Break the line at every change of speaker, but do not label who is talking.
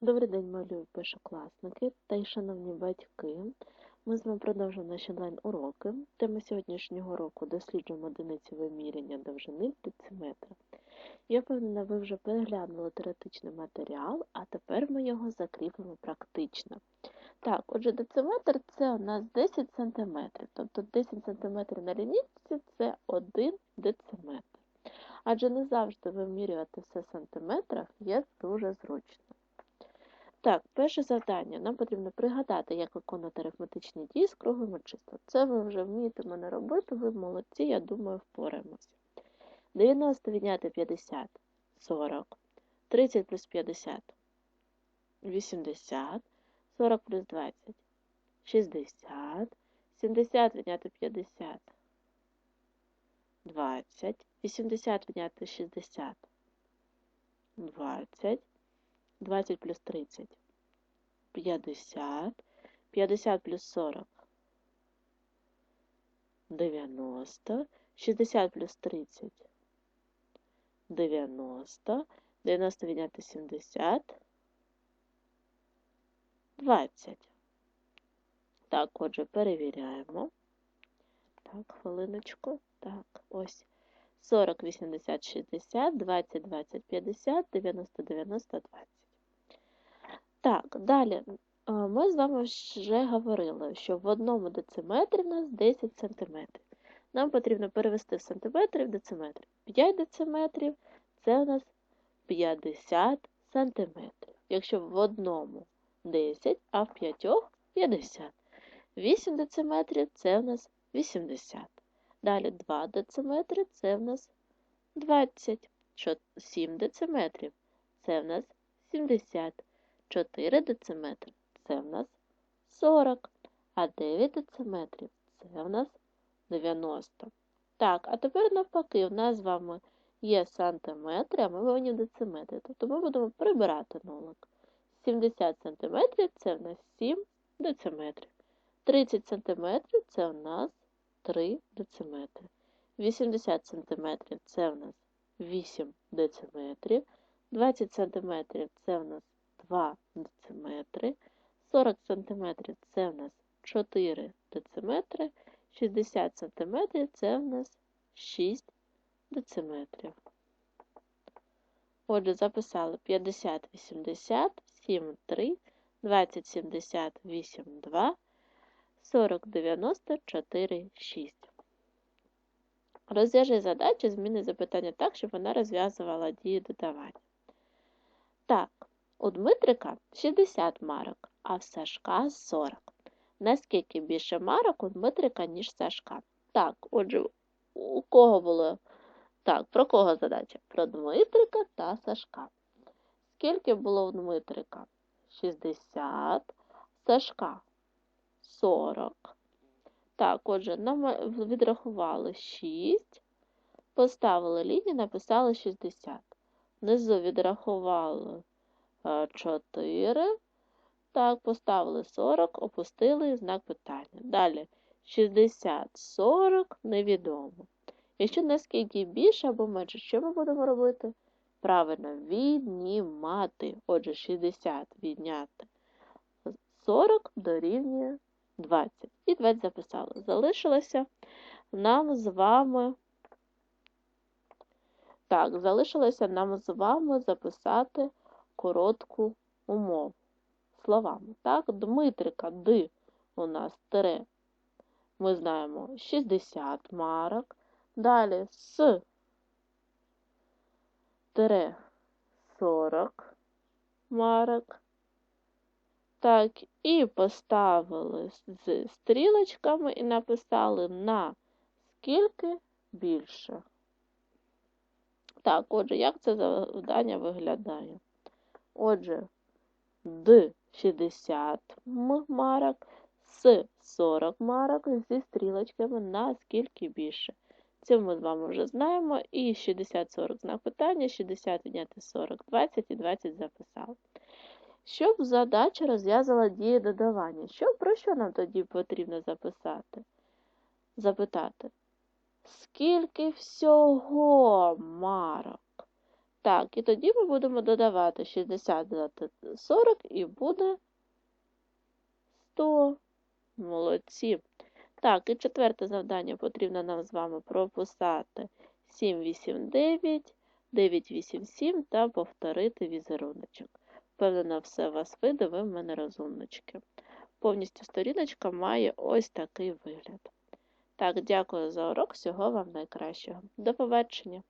Добрий день, мої першокласники та й шановні батьки. Ми з вами продовжуємо наші онлайн-уроки. Тема сьогоднішнього року досліджуємо одиниці виміряння довжини дециметра. Я впевнена, ви вже переглянули теоретичний матеріал, а тепер ми його закріпимо практично. Так, отже, дециметр це у нас 10 см, тобто 10 см на лінійці це 1 дециметр. Адже не завжди вимірювати все в сантиметрах є дуже зручно. Так, перше завдання. Нам потрібно пригадати, як виконувати арифметичні дії з круглими числами. Це ви вже вмієте мене робити, ви молодці, я думаю, впораємося. 90 відняти 50 40. 30 плюс 50 80. 40 плюс 20 60. 70 відняти 50 20. 80 відняти 60 20. 20 плюс 30 50, 50 плюс 40 90, 60 плюс 30 90, 90 відняти 70, 20. Так, отже, перевіряємо. Так, хвилиночку. Так, ось. 40, 80, 60, 20, 20, 50, 90, 90, 20. Так, далі ми з вами вже говорили, що в одному дециметрі в нас 10 см. Нам потрібно перевести в сантиметри в дециметри. 5 дециметрів це у нас 50 см. Якщо в одному 10, а в п'ятьох 50. 8 дециметрів це у нас 80. Далі 2 дециметри це в нас 20. 7 дециметрів це в нас 70. 4 дециметри це в нас 40, а 9 дециметрів це в нас 90. Так, а тепер навпаки, у нас з вами є сантиметри, а ми повинні дециметри. Тобто ми будемо прибирати нолик. 70 см це в нас 7 дециметрів. 30 см це у нас 3 дециметри. 80 см це в нас 8 дециметрів. 20 см це в нас 2 дециметри, 40 см це в нас 4 дециметри, 60 см це в нас 6 дециметрів. Отже, записали 50, 80, 7, 3, 20, 70, 8, 2, 40, 90, 4, 6. Розв'яжи задачу, зміни запитання так, щоб вона розв'язувала дію додавання. Так, у Дмитрика 60 марок, а в Сашка 40. Наскільки більше марок у Дмитрика, ніж Сашка? Так, отже, у кого було? Так, про кого задача? Про Дмитрика та Сашка. Скільки було у Дмитрика? 60, Сашка 40. Так, отже, нам відрахували 6, поставили лінію, написали 60. Внизу відрахували 4. Так, поставили 40, опустили знак питання. Далі 60, 40 невідомо. Якщо наскільки більше або менше, що ми будемо робити? Правильно, віднімати. Отже, 60 відняти 40 дорівнює 20. І 20 записали. Залишилося нам з вами. Так, залишилося нам з вами записати коротку умову словами. Так, Дмитрика Д у нас тире, ми знаємо 60 марок. Далі С тире 40 марок. Так, і поставили з стрілочками і написали на скільки більше. Так, отже, як це завдання виглядає? Отже, Д 60 марок, С 40 марок зі стрілочками наскільки більше. Це ми з вами вже знаємо. І 60-40 знак питання, 60 відняти 40, 20 і 20 записали. Щоб задача розв'язала дії додавання. Що, Про що нам тоді потрібно записати? Запитати, скільки всього марок? Так, і тоді ми будемо додавати 60 додати 40 і буде 100. Молодці. Так, і четверте завдання потрібно нам з вами прописати 7, 8, 9, 9, 8, 7 та повторити візеруночок. Впевнена, все вас вийде, ви в мене розумнички. Повністю сторіночка має ось такий вигляд. Так, дякую за урок. Всього вам найкращого. До побачення!